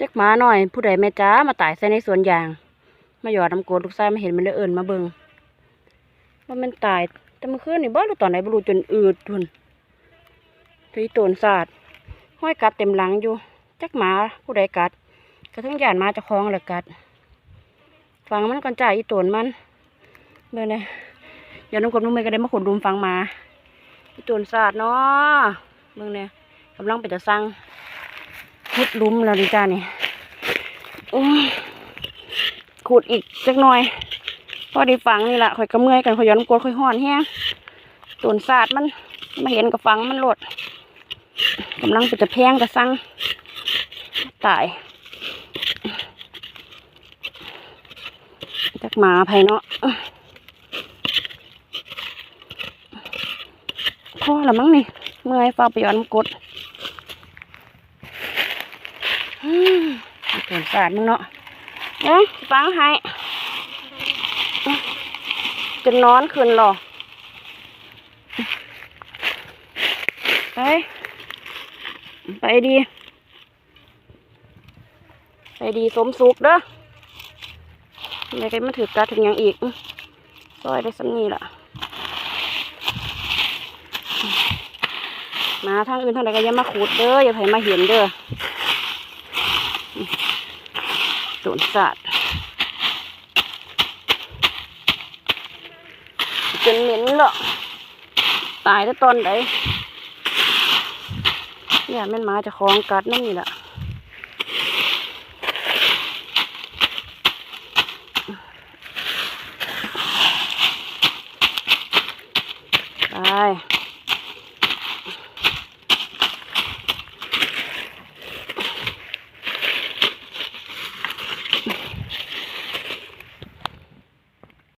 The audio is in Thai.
จักหมาหน่อย ผู้ใดแม่จ้ามาตายใส่ในสวนยาง มาหยอดน้ำกรดลูกชายมาเห็นมันเลยเอิญมาเบิงว่ามันตายแต่เมื่อคืนนี่บ่รู้ตอนไหนบ่รู้จนอืดทุนทีโตนศาสาดห้อยกัดเต็มหลังอยู่จักหมาผู้ใดกัดกระทั่งหยานมาจะคล้องแหละกัดฟังมันก่อนจ่ายอีโตนมันเบิ่งเลยเดี๋ยวน้องกบน้องเมย์ก็ได้มาขุดดุมฟังมาอีโตนศาสาดเนาะเบิ่งเนี่ยกำลังไปจะสั่ง ขุดลุมแล้วดิจ้านี่ขุดอีกจักหน่อยพอไดีฟังนี่แหละข่อยก็เมื่อยกันข่อยย้อนกดข่อยห้อนแฮงต้นศาสตร์มันมาเห็นกับฟังมันโลดกำลังจะแพงจะสั่งตายจักหมาไผเนาะพ่อละมั้งนี่เมื่อยฟ้าไปย้อนกด อืมต้นศาสตร์มึงเนาะเอ้ยฟังให้จนนอนคืนหรอไป ไปดี ไปดีสมสุขเด้ออะไรกันมาถือกัดถึงหยังอีกอื้อซอยได้สักนี่ล่ะ มาทางอื่นทางใดก็อย่ามาขูดเด้ออย่าให้มาเห็นเด้อ อื้อโดนสัตว์จนเหม็นหรอกตายแล้วตอนไหนเนี่ยแม่นมาจะคล้องกัดนั่นนี่แหละไป